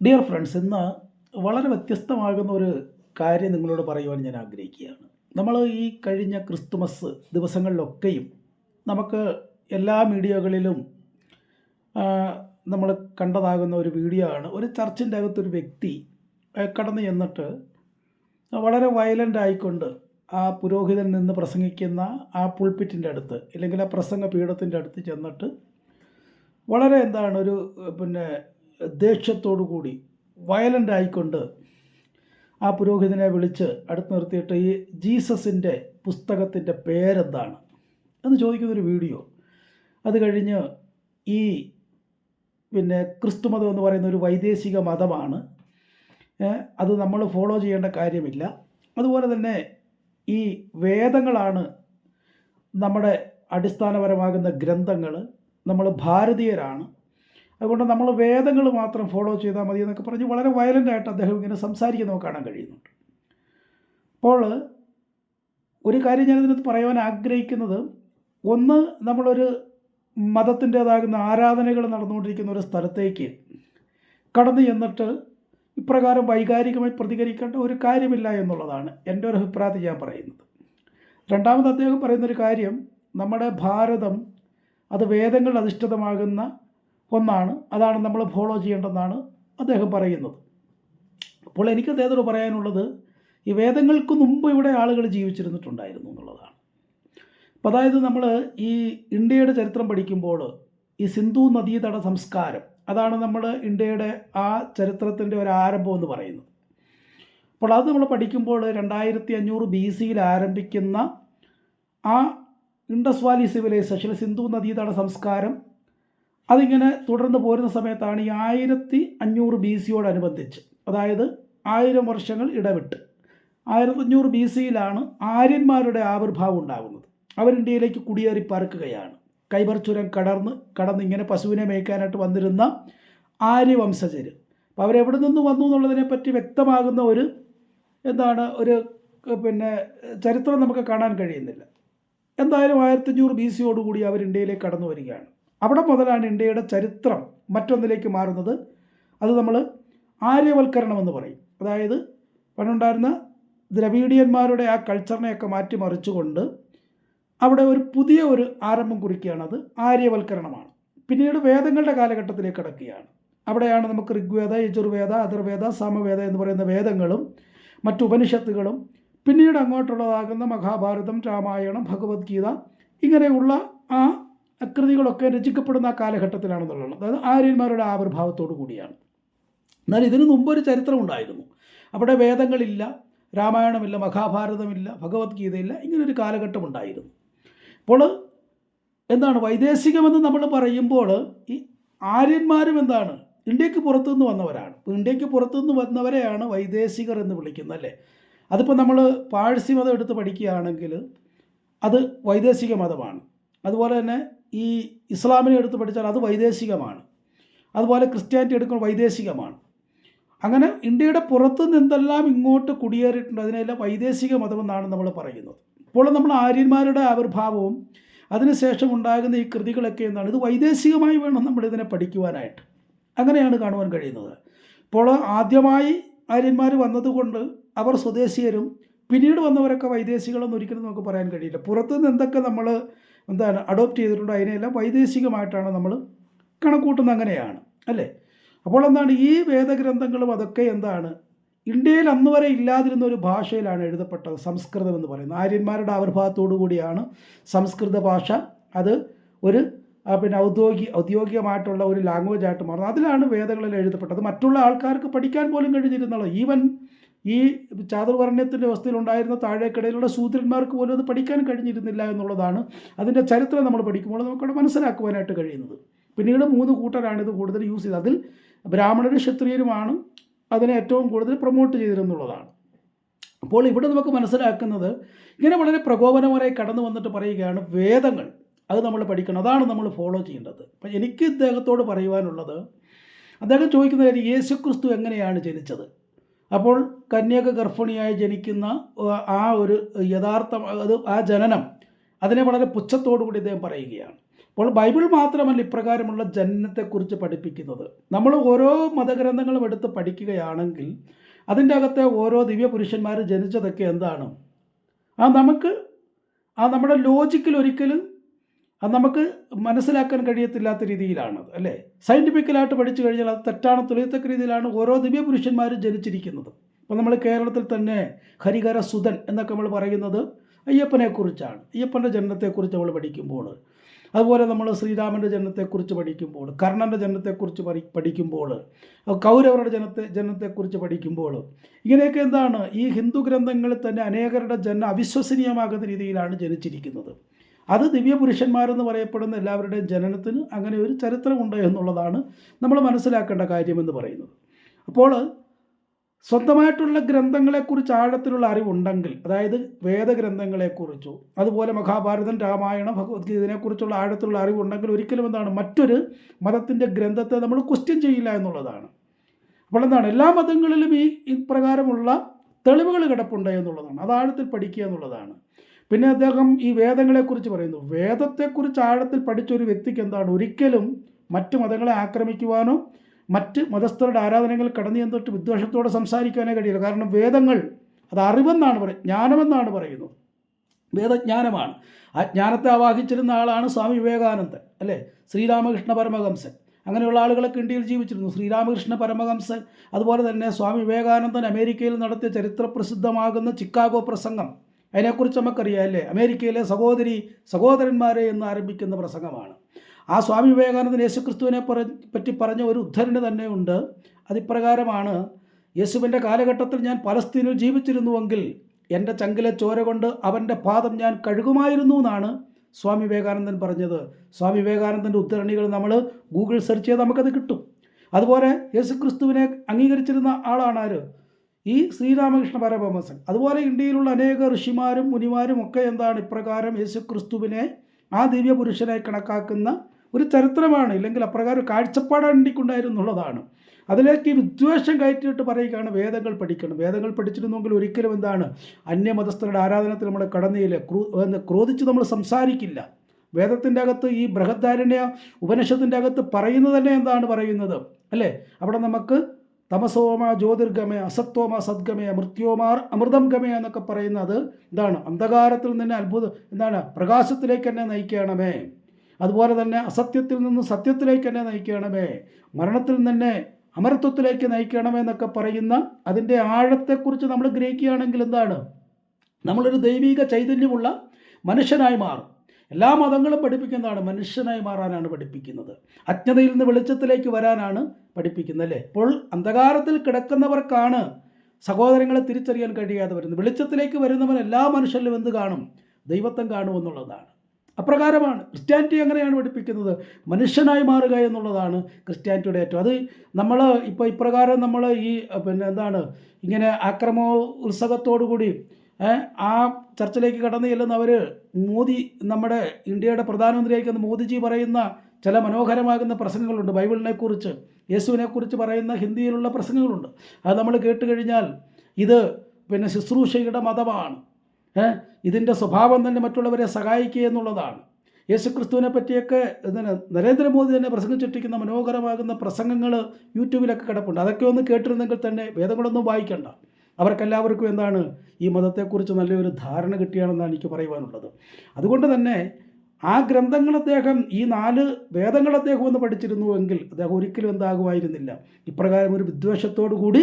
Dear friends ഇന്ന് വളരെ വ്യത്യസ്തമാകുന്ന ഒരു കാര്യം നിങ്ങളോട് പറയുവാൻ ഞാൻ ആഗ്രഹിക്കുകയാണ്. നമ്മൾ ഈ കഴിഞ്ഞ ക്രിസ്തുമസ് ദിവസങ്ങളിലൊക്കെയും നമുക്ക് എല്ലാ മീഡിയകളിലും നമ്മൾ കണ്ടതാകുന്ന ഒരു വീഡിയോ ആണ്. ഒരു ചർച്ചിന്റെ അകത്തൊരു വ്യക്തി കടന്നു ചെന്നിട്ട് വളരെ വയലന്റ് ആയിക്കൊണ്ട് ആ പുരോഹിതൻ നിന്ന് പ്രസംഗിക്കുന്ന ആ പുൾപ്പിറ്റിന്റെ അടുത്ത് അല്ലെങ്കിൽ ആ പ്രസംഗ പീഠത്തിന്റെ അടുത്ത് ചെന്നിട്ട് വളരെ എന്താണ് ഒരു പിന്നെ ദേഷ്യത്തോടു കൂടി വയലന്റ് ആയിക്കൊണ്ട് ആ പുരോഹിതനെ വിളിച്ച് അടുത്ത് നിർത്തിയിട്ട് ഈ ജീസസിന്റെ പുസ്തകത്തിന്റെ പേരെന്താണ് എന്ന് ചോദിക്കുന്നൊരു വീഡിയോ. അത് കഴിഞ്ഞ് ഈ പിന്നെ ക്രിസ്തുമതം എന്ന് പറയുന്ന ഒരു വൈദേശിക മതമാണ്. അത് നമ്മൾ ഫോളോ ചെയ്യേണ്ട കാര്യമില്ല. അതുപോലെ തന്നെ ഈ വേദങ്ങളാണ് നമ്മുടെ അടിസ്ഥാനപരമാകുന്ന ഗ്രന്ഥങ്ങൾ. നമ്മൾ ഭാരതീയരാണ്. അതുകൊണ്ട് നമ്മൾ വേദങ്ങൾ മാത്രം ഫോളോ ചെയ്താൽ മതി എന്നൊക്കെ പറഞ്ഞ് വളരെ വയലന്റായിട്ട് അദ്ദേഹം ഇങ്ങനെ സംസാരിക്കുന്നത് കാണാൻ കഴിയുന്നുണ്ട്. അപ്പോൾ ഒരു കാര്യം ഞാനിതിനകത്ത് പറയുവാൻ ആഗ്രഹിക്കുന്നത് ഒന്ന് നമ്മളൊരു മതത്തിന്റേതാകുന്ന ആരാധനകൾ നടന്നുകൊണ്ടിരിക്കുന്ന ഒരു സ്ഥലത്തേക്ക് കടന്നു ചെന്നിട്ട് ഇപ്രകാരം വൈകാരികമായി പ്രതികരിക്കേണ്ട ഒരു കാര്യമില്ല എന്നുള്ളതാണ് എന്റെ ഒരു അഭിപ്രായത്തിൽ ഞാൻ പറയുന്നത്. രണ്ടാമത് അദ്ദേഹം പറയുന്നൊരു കാര്യം നമ്മുടെ ഭാരതം അത് വേദങ്ങൾ അധിഷ്ഠിതമാകുന്ന ഒന്നാണ്. അതാണ് നമ്മൾ ഫോളോ ചെയ്യേണ്ടതെന്നാണ് അദ്ദേഹം പറയുന്നത്. അപ്പോൾ എനിക്ക് അദ്ദേഹത്തോട് പറയാനുള്ളത് ഈ വേദങ്ങൾക്ക് മുമ്പ് ഇവിടെ ആളുകൾ ജീവിച്ചിരുന്നിട്ടുണ്ടായിരുന്നു എന്നുള്ളതാണ്. അപ്പോൾ അതായത് നമ്മൾ ഈ ഇന്ത്യയുടെ ചരിത്രം പഠിക്കുമ്പോൾ ഈ സിന്ധു നദീതട സംസ്കാരം അതാണ് നമ്മൾ ഇന്ത്യയുടെ ആ ചരിത്രത്തിന്റെ ഒരു ആരംഭം എന്ന് പറയുന്നത്. അപ്പോൾ അത് നമ്മൾ പഠിക്കുമ്പോൾ രണ്ടായിരത്തി അഞ്ഞൂറ് ബി സിയിൽ ആരംഭിക്കുന്ന ആ ഇൻഡസ് വാലി സിവിലൈസേഷൻ സിന്ധു നദീതട സംസ്കാരം അതിങ്ങനെ തുടർന്ന് പോരുന്ന സമയത്താണ് ഈ ആയിരത്തി അഞ്ഞൂറ് ബി സിയോടനുബന്ധിച്ച് അതായത് ആയിരം വർഷങ്ങൾ ഇടവിട്ട് ആയിരത്തഞ്ഞൂറ് ബി സിയിലാണ് ആര്യന്മാരുടെ ആവിർഭാവം ഉണ്ടാകുന്നത്. അവർ ഇന്ത്യയിലേക്ക് കുടിയേറി പറക്കുകയാണ്. കൈബർ ചുരം കടർന്ന് കടന്ന് ഇങ്ങനെ പശുവിനെ മേയ്ക്കാനായിട്ട് വന്നിരുന്ന ആര്യവംശജർ അപ്പോൾ അവരെവിടെ നിന്ന് വന്നു എന്നുള്ളതിനെപ്പറ്റി വ്യക്തമാകുന്ന ഒരു എന്താണ് ഒരു പിന്നെ ചരിത്രം നമുക്ക് കാണാൻ കഴിയുന്നില്ല. എന്തായാലും ആയിരത്തഞ്ഞൂറ് ബി സിയോടുകൂടി അവർ ഇന്ത്യയിലേക്ക് കടന്നു വരികയാണ്. അവിടെ മുതലാണ് ഇന്ത്യയുടെ ചരിത്രം മറ്റൊന്നിലേക്ക് മാറുന്നത്. അത് നമ്മൾ ആര്യവൽക്കരണം എന്ന് പറയും. അതായത് പണ്ടുണ്ടായിരുന്ന ദ്രവീഡിയന്മാരുടെ ആ കൾച്ചറിനെയൊക്കെ മാറ്റിമറിച്ചുകൊണ്ട് അവിടെ ഒരു പുതിയ ഒരു ആരംഭം കുറിക്കുകയാണ് അത് ആര്യവൽക്കരണമാണ്. പിന്നീട് വേദങ്ങളുടെ കാലഘട്ടത്തിലേക്ക് കടക്കുകയാണ്. അവിടെയാണ് നമുക്ക് ഋഗ്വേദ യജുർവേദ അതിർവേദ സാമവേദ എന്ന് പറയുന്ന വേദങ്ങളും മറ്റു ഉപനിഷത്തുകളും പിന്നീട് അങ്ങോട്ടുള്ളതാകുന്ന മഹാഭാരതം രാമായണം ഭഗവത്ഗീത ഇങ്ങനെയുള്ള ആ കൃതികളൊക്കെ രചിക്കപ്പെടുന്ന ആ കാലഘട്ടത്തിലാണെന്നുള്ളത് അതായത് ആര്യന്മാരുടെ ആവിർഭാവത്തോടു കൂടിയാണ്. എന്നാൽ ഇതിനു മുമ്പ് ഒരു ചരിത്രം ഉണ്ടായിരുന്നു. അവിടെ വേദങ്ങളില്ല രാമായണമില്ല മഹാഭാരതമില്ല ഭഗവത്ഗീതയില്ല ഇങ്ങനൊരു കാലഘട്ടം ഉണ്ടായിരുന്നു. അപ്പോൾ എന്താണ് വൈദേശികമെന്ന് നമ്മൾ പറയുമ്പോൾ ഈ ആര്യന്മാരും എന്താണ്? ഇന്ത്യയ്ക്ക് പുറത്തുനിന്ന് വന്നവരാണ്. ഇന്ത്യയ്ക്ക് പുറത്തുനിന്ന് വന്നവരെയാണ് വൈദേശികർ എന്ന് വിളിക്കുന്നത് അല്ലേ? അതിപ്പോൾ നമ്മൾ പാഴ്സി മതം എടുത്ത് പഠിക്കുകയാണെങ്കിൽ അത് വൈദേശിക മതമാണ്. അതുപോലെ തന്നെ ഈ ഇസ്ലാമിനെ എടുത്ത് പഠിച്ചാൽ അത് വൈദേശികമാണ്. അതുപോലെ ക്രിസ്ത്യാനിറ്റി എടുക്കുമ്പോൾ വൈദേശികമാണ്. അങ്ങനെ ഇന്ത്യയുടെ പുറത്തു നിന്നെല്ലാം ഇങ്ങോട്ട് കുടിയേറിയിട്ടുണ്ട്. അതിനെല്ലാം വൈദേശിക മതമെന്നാണ് നമ്മൾ പറയുന്നത്. ഇപ്പോൾ നമ്മൾ ആര്യന്മാരുടെ ആവിർഭാവവും അതിനുശേഷം ഉണ്ടാകുന്ന ഈ കൃതികളൊക്കെ എന്താണ് ഇത് വൈദേശികമായി വേണം നമ്മൾ ഇതിനെ പഠിക്കുവാനായിട്ട്. അങ്ങനെയാണ് കാണുവാൻ കഴിയുന്നത്. ഇപ്പോൾ ആദ്യമായി ആര്യന്മാർ വന്നതുകൊണ്ട് അവർ സ്വദേശീയരും പിന്നീട് വന്നവരൊക്കെ വൈദേശികളെന്ന് ഒരിക്കലും നമുക്ക് പറയാൻ കഴിയില്ല. പുറത്തുനിന്ന് എന്തൊക്കെ നമ്മൾ എന്താണ് അഡോപ്റ്റ് ചെയ്തിട്ടുണ്ടോ. അതിനെല്ലാം വൈദേശികമായിട്ടാണ് നമ്മൾ കണക്കൂട്ടുന്നത്. അങ്ങനെയാണ്. അല്ലേ? അപ്പോൾ എന്താണ് ഈ വേദഗ്രന്ഥങ്ങളും അതൊക്കെ എന്താണ്? ഇന്ത്യയിൽ അന്ന് വരെ ഇല്ലാതിരുന്ന ഒരു ഭാഷയിലാണ് എഴുതപ്പെട്ടത്. സംസ്കൃതം എന്ന് പറയുന്നത്. ആര്യന്മാരുടെ ആവിർഭാവത്തോടു കൂടിയാണ് സംസ്കൃത ഭാഷ. അത് ഒരു പിന്നെ ഔദ്യോഗിക ഔദ്യോഗികമായിട്ടുള്ള ഒരു ലാംഗ്വേജ് ആയിട്ട് മാറുന്നത്. അതിലാണ് വേദങ്ങളിൽ എഴുതപ്പെട്ടത്. മറ്റുള്ള ആൾക്കാർക്ക് പഠിക്കാൻ പോലും കഴിഞ്ഞിരുന്നുള്ളൂ ഈവൻ ഈ ചാതുർവർണയത്തിന്റെ അവസ്ഥയിലുണ്ടായിരുന്ന താഴേക്കിടയിലുള്ള ശൂദ്രന്മാർക്ക് പോലും അത് പഠിക്കാൻ കഴിഞ്ഞിരുന്നില്ല എന്നുള്ളതാണ് അതിന്റെ ചരിത്രം നമ്മൾ പഠിക്കുമ്പോൾ നമുക്കവിടെ മനസ്സിലാക്കുവാനായിട്ട് കഴിയുന്നത്. പിന്നീട് മൂന്ന് കൂട്ടരാണ് ഇത് കൂടുതൽ യൂസ് ചെയ്തത്. അതിൽ ബ്രാഹ്മണരും ക്ഷത്രിയരുമാണ് അതിനെ ഏറ്റവും കൂടുതൽ പ്രൊമോട്ട് ചെയ്തിരുന്നുള്ളതാണ്. അപ്പോൾ ഇവിടെ നമുക്ക് മനസ്സിലാക്കുന്നത് ഇങ്ങനെ വളരെ പ്രകോപനപരമായി കടന്നു വന്നിട്ട് പറയുകയാണ് വേദങ്ങൾ. അത് നമ്മൾ പഠിക്കണം. അതാണ് നമ്മൾ ഫോളോ ചെയ്യേണ്ടത്. അപ്പം എനിക്ക് ഇദ്ദേഹത്തോട് പറയുവാനുള്ളത് അദ്ദേഹം ചോദിക്കുന്ന കാര്യം യേശുക്രിസ്തു എങ്ങനെയാണ് ജനിച്ചത്? അപ്പോൾ കന്യക ഗർഭിണിയായി ജനിക്കുന്ന ആ- ഒരു യഥാർത്ഥ അത് ആ ജനനം അതിനെ വളരെ പുച്ഛത്തോടു കൂടി അദ്ദേഹം പറയുകയാണ്. അപ്പോൾ ബൈബിൾ മാത്രമല്ല ഇപ്രകാരമുള്ള ജനനത്തെക്കുറിച്ച് പഠിപ്പിക്കുന്നത്. നമ്മൾ ഓരോ മതഗ്രന്ഥങ്ങളും എടുത്ത് പഠിക്കുകയാണെങ്കിൽ അതിന്റെ അകത്തെ ഓരോ ദിവ്യപുരുഷന്മാർ ജനിച്ചതൊക്കെ എന്താണ്? ആ നമുക്ക് ആ നമ്മുടെ ലോജിക്കിൽ ഒരിക്കലും അത് നമുക്ക് മനസ്സിലാക്കാൻ കഴിയത്തില്ലാത്ത രീതിയിലാണ് അല്ലേ? സയന്റിഫിക്കലായിട്ട് പഠിച്ചു കഴിഞ്ഞാൽ അത് തെറ്റാണ് തെളിയത്തക്ക രീതിയിലാണ് ഓരോ ദിവ്യപുരുഷന്മാരും ജനിച്ചിരിക്കുന്നത്. അപ്പോൾ നമ്മൾ കേരളത്തിൽ തന്നെ ഹരിഹര സുധൻ എന്നൊക്കെ നമ്മൾ പറയുന്നത് അയ്യപ്പനെക്കുറിച്ചാണ്. അയ്യപ്പന്റെ ജനനത്തെക്കുറിച്ച് നമ്മൾ പഠിക്കുമ്പോൾ അതുപോലെ നമ്മൾ ശ്രീരാമന്റെ ജനനത്തെക്കുറിച്ച് പഠിക്കുമ്പോൾ കർണന്റെ ജനനത്തെക്കുറിച്ച് പഠി പഠിക്കുമ്പോൾ കൗരവരുടെ ജനത്തെ ജനനത്തെക്കുറിച്ച് പഠിക്കുമ്പോൾ ഇങ്ങനെയൊക്കെ എന്താണ്? ഈ ഹിന്ദു ഗ്രന്ഥങ്ങളിൽ തന്നെ അനേകരുടെ ജനം അവിശ്വസനീയമാകുന്ന രീതിയിലാണ് ജനിച്ചിരിക്കുന്നത്. അത് ദിവ്യപുരുഷന്മാരെന്ന് പറയപ്പെടുന്ന എല്ലാവരുടെയും ജനനത്തിന് അങ്ങനെ ഒരു ചരിത്രമുണ്ട് എന്നുള്ളതാണ് നമ്മൾ മനസ്സിലാക്കേണ്ട കാര്യമെന്ന് പറയുന്നത്. അപ്പോൾ സ്വന്തമായിട്ടുള്ള ഗ്രന്ഥങ്ങളെക്കുറിച്ച് ആഴത്തിലുള്ള അറിവുണ്ടെങ്കിൽ അതായത് വേദഗ്രന്ഥങ്ങളെക്കുറിച്ചോ അതുപോലെ മഹാഭാരതം രാമായണം ഭഗവത്ഗീതയെക്കുറിച്ചുള്ള ആഴത്തിലുള്ള അറിവുണ്ടെങ്കിൽ ഒരിക്കലും എന്താണ് മറ്റൊരു മതത്തിന്റെ ഗ്രന്ഥത്തെ നമ്മൾ ക്വസ്റ്റ്യൻ ചെയ്യില്ല എന്നുള്ളതാണ്. അപ്പോൾ എന്താണ് എല്ലാ മതങ്ങളിലും ഈ ഇപ്രകാരമുള്ള തെളിവുകൾ കിടപ്പുണ്ട് എന്നുള്ളതാണ്. അത് ആഴത്തിൽ പഠിക്കുക എന്നുള്ളതാണ്. പിന്നെ അദ്ദേഹം ഈ വേദങ്ങളെക്കുറിച്ച് പറയുന്നു. വേദത്തെക്കുറിച്ച് ആഴത്തിൽ പഠിച്ച ഒരു വ്യക്തിക്ക് എന്താണ്? ഒരിക്കലും മറ്റ് മതങ്ങളെ ആക്രമിക്കുവാനോ മറ്റ് മതസ്ഥരുടെ ആരാധനകൾ കടന്നു ചെന്നിട്ട് വിദ്വേഷത്തോടെ സംസാരിക്കാനേ കഴിയില്ല. കാരണം വേദങ്ങൾ അത് അറിവെന്നാണ് പറയുന്നത്. ജ്ഞാനമെന്നാണ് പറയുന്നത്. വേദജ്ഞാനമാണ്. ആ ജ്ഞാനത്തെ ആവാഹിച്ചിരുന്ന ആളാണ് സ്വാമി വിവേകാനന്ദൻ അല്ലേ? ശ്രീരാമകൃഷ്ണ പരമഹംസൻ. അങ്ങനെയുള്ള ആളുകളൊക്കെ ഇന്ത്യയിൽ ജീവിച്ചിരുന്നു. ശ്രീരാമകൃഷ്ണ പരമഹംസൻ അതുപോലെ തന്നെ സ്വാമി വിവേകാനന്ദൻ അമേരിക്കയിൽ നടത്തിയ ചരിത്രപ്രസിദ്ധമാകുന്ന ചിക്കാഗോ പ്രസംഗം. അതിനെക്കുറിച്ച് നമുക്കറിയാം അല്ലേ അമേരിക്കയിലെ സഹോദരി സഹോദരന്മാരെ എന്ന് ആരംഭിക്കുന്ന പ്രസംഗമാണ്. ആ സ്വാമി വിവേകാനന്ദൻ യേശുക്രിസ്തുവിനെ പറ്റി പറഞ്ഞ ഒരു ഉദ്ധരണി തന്നെയുണ്ട്. അതിപ്രകാരമാണ് യേശുവിന്റെ കാലഘട്ടത്തിൽ ഞാൻ പലസ്തീനിൽ ജീവിച്ചിരുന്നുവെങ്കിൽ എന്റെ ചങ്കിലെ ചോര കൊണ്ട് അവന്റെ പാദം ഞാൻ കഴുകുമായിരുന്നു എന്നാണ് സ്വാമി വിവേകാനന്ദൻ പറഞ്ഞത്. സ്വാമി വിവേകാനന്ദന്റെ ഉദ്ധരണികൾ നമ്മൾ ഗൂഗിൾ സെർച്ച് ചെയ്ത് നമുക്കത് കിട്ടും. അതുപോലെ യേശുക്രിസ്തുവിനെ അംഗീകരിച്ചിരുന്ന ആളാണ് ആര്? ഈ ശ്രീരാമകൃഷ്ണ പരമഹംസൻ. അതുപോലെ ഇന്ത്യയിലുള്ള അനേക ഋഷിമാരും മുനിമാരും ഒക്കെ എന്താണ് ഇപ്രകാരം യേശു ക്രിസ്തുവിനെ ആ ദിവ്യ പുരുഷനെ കണക്കാക്കുന്ന ഒരു ചരിത്രമാണ് ഇല്ലെങ്കിൽ അപ്രകാരം കാഴ്ചപ്പാടാണ് ഇന്ത്യക്കുണ്ടായിരുന്നുള്ളതാണ് അതിലേക്ക് വിദ്വേഷം കയറ്റിയിട്ട് പറയുകയാണ് വേദങ്ങൾ പഠിക്കണം. വേദങ്ങൾ പഠിച്ചിരുന്നെങ്കിൽ ഒരിക്കലും എന്താണ് അന്യമതസ്ഥരുടെ ആരാധനത്തിൽ നമ്മൾ കടന്നില്ല ക്രൂ ക്രോധിച്ച് നമ്മൾ സംസാരിക്കില്ല. വേദത്തിന്റെ അകത്ത് ഈ ബൃഹദ്ധാരണ്യ ഉപനിഷത്തിന്റെ അകത്ത് പറയുന്നത് തന്നെ എന്താണ് പറയുന്നത്? അല്ലേ? അവിടെ നമുക്ക് തമസോമ ജ്യോതിർഗമയ അസത്വമ സദ്ഗമയ മൃത്യോമാർ അമൃതം ഗമയ എന്നൊക്കെ പറയുന്നത് എന്താണ്? അന്ധകാരത്തിൽ നിന്ന് അത്ഭുത എന്താണ്? പ്രകാശത്തിലേക്ക് എന്നെ നയിക്കണമേ. അതുപോലെ തന്നെ അസത്യത്തിൽ നിന്ന് സത്യത്തിലേക്ക് എന്നെ നയിക്കണമേ. മരണത്തിൽ തന്നെ അമരത്വത്തിലേക്ക് നയിക്കണമേ എന്നൊക്കെ പറയുന്ന അതിന്റെ ആഴത്തെക്കുറിച്ച് നമ്മൾ ഗ്രഹിക്കുകയാണെങ്കിൽ എന്താണ്? നമ്മളൊരു ദൈവിക ചൈതന്യമുള്ള മനുഷ്യനായി മാറും. എല്ലാ മതങ്ങളും പഠിപ്പിക്കുന്നതാണ് മനുഷ്യനായി മാറാനാണ് പഠിപ്പിക്കുന്നത്. അജ്ഞതയിൽ നിന്ന് വെളിച്ചത്തിലേക്ക് വരാനാണ് പഠിപ്പിക്കുന്നത് അല്ലേ ഇപ്പോൾ അന്ധകാരത്തിൽ കിടക്കുന്നവർക്കാണ് സഹോദരങ്ങളെ തിരിച്ചറിയാൻ കഴിയാതെ വരുന്നത്. വെളിച്ചത്തിലേക്ക് വരുന്നവൻ എല്ലാ മനുഷ്യരിലും എന്ത് കാണും? ദൈവത്വം കാണുമെന്നുള്ളതാണ് അപ്രകാരമാണ്. ക്രിസ്ത്യാനിറ്റി എങ്ങനെയാണ് പഠിപ്പിക്കുന്നത്? മനുഷ്യനായി മാറുക എന്നുള്ളതാണ് ക്രിസ്ത്യാനിറ്റിയുടെ ഏറ്റവും. അത് നമ്മൾ ഇപ്പോൾ ഇപ്രകാരം നമ്മൾ ഈ പിന്നെ എന്താണ് ഇങ്ങനെ ആക്രമോത്സവത്തോടു ഉത്സവത്തോടുകൂടി ആ ചർച്ചിലേക്ക് കടന്നു ചെല്ലുന്ന അവർ മോദി നമ്മുടെ ഇന്ത്യയുടെ പ്രധാനമന്ത്രിയായിരിക്കുന്ന മോദിജി പറയുന്ന ചില മനോഹരമാകുന്ന പ്രസംഗങ്ങളുണ്ട്. ബൈബിളിനെക്കുറിച്ച് യേശുവിനെക്കുറിച്ച് പറയുന്ന ഹിന്ദിയിലുള്ള പ്രസംഗങ്ങളുണ്ട്. അത് നമ്മൾ കേട്ട് കഴിഞ്ഞാൽ ഇത് പിന്നെ ശുശ്രൂഷയുടെ മതമാണ്. ഇതിന്റെ സ്വഭാവം തന്നെ മറ്റുള്ളവരെ സഹായിക്കുക എന്നുള്ളതാണ്. യേശുക്രിസ്തുവിനെ പറ്റിയൊക്കെ ഇതിന് നരേന്ദ്രമോദി തന്നെ പ്രസംഗിച്ചിട്ടിരിക്കുന്ന മനോഹരമാകുന്ന പ്രസംഗങ്ങൾ യൂട്യൂബിലൊക്കെ കിടപ്പുണ്ട്. അതൊക്കെ ഒന്ന് കേട്ടിരുന്നെങ്കിൽ തന്നെ വേദങ്ങളൊന്നും വായിക്കണ്ട. അവർക്കെല്ലാവർക്കും എന്താണ് ഈ മതത്തെക്കുറിച്ച് നല്ലൊരു ധാരണ കിട്ടിയാണെന്നാണ് എനിക്ക് പറയുവാനുള്ളത്. അതുകൊണ്ട് തന്നെ ആ ഗ്രന്ഥങ്ങൾ അദ്ദേഹം ഈ നാല് വേദങ്ങൾ അദ്ദേഹം ഒന്ന് പഠിച്ചിരുന്നുവെങ്കിൽ അദ്ദേഹം ഒരിക്കലും എന്താകുമായിരുന്നില്ല. ഇപ്രകാരം ഒരു വിദ്വേഷത്തോടു കൂടി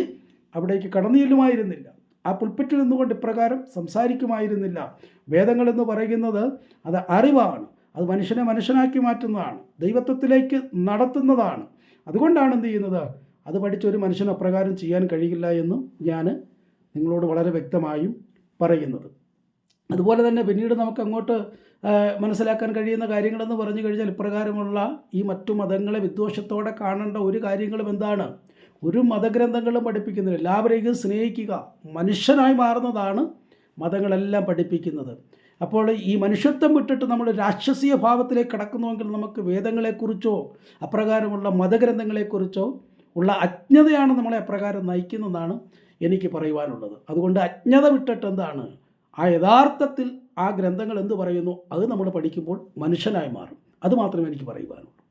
അവിടേക്ക് കടന്നു ചെല്ലുമായിരുന്നില്ല ആ പുൽപ്പറ്റിൽ നിന്നുകൊണ്ട് ഇപ്രകാരം സംസാരിക്കുമായിരുന്നില്ല. വേദങ്ങൾ എന്ന് പറയുന്നത് അത് അറിവാണ്. അത് മനുഷ്യനെ മനുഷ്യനാക്കി മാറ്റുന്നതാണ്. ദൈവത്വത്തിലേക്ക് നടത്തുന്നതാണ്. അതുകൊണ്ടാണ് എന്ത് ചെയ്യുന്നത്? അത് പഠിച്ച ഒരു മനുഷ്യന് അപ്രകാരം ചെയ്യാൻ കഴിയില്ല എന്നും ഞാൻ നിങ്ങളോട് വളരെ വ്യക്തമായും പറയുന്നത്. അതുപോലെ തന്നെ പിന്നീട് നമുക്ക് അങ്ങോട്ട് മനസ്സിലാക്കാൻ കഴിയുന്ന കാര്യങ്ങളെന്ന് പറഞ്ഞു കഴിഞ്ഞാൽ ഇപ്രകാരമുള്ള ഈ മറ്റു മതങ്ങളെ വിദ്വേഷത്തോടെ കാണേണ്ട ഒരു കാര്യങ്ങളും എന്താണ്? ഒരു മതഗ്രന്ഥങ്ങളും പഠിപ്പിക്കുന്നില്ല. എല്ലാവരെയും സ്നേഹിക്കുക മനുഷ്യനായി മാറുന്നതാണ് മതങ്ങളെല്ലാം പഠിപ്പിക്കുന്നത്. അപ്പോൾ ഈ മനുഷ്യത്വം വിട്ടിട്ട് നമ്മൾ രാക്ഷസീയ ഭാവത്തിലേക്ക് കടക്കുന്നുവെങ്കിൽ നമുക്ക് വേദങ്ങളെക്കുറിച്ചോ അപ്രകാരമുള്ള മതഗ്രന്ഥങ്ങളെക്കുറിച്ചോ ഉള്ള അജ്ഞതയാണ് നമ്മളെ അപ്രകാരം നയിക്കുന്നതെന്നാണ് എനിക്ക് പറയുവാനുള്ളത്. അതുകൊണ്ട് അജ്ഞത വിട്ടിട്ട് എന്താണ്? ആ യഥാർത്ഥത്തിൽ ആ ഗ്രന്ഥങ്ങൾ എന്ത് പറയുന്നു? അത് നമ്മൾ പഠിക്കുമ്പോൾ മനുഷ്യനായി മാറും. അത് മാത്രമേ എനിക്ക് പറയുവാനുള്ളൂ.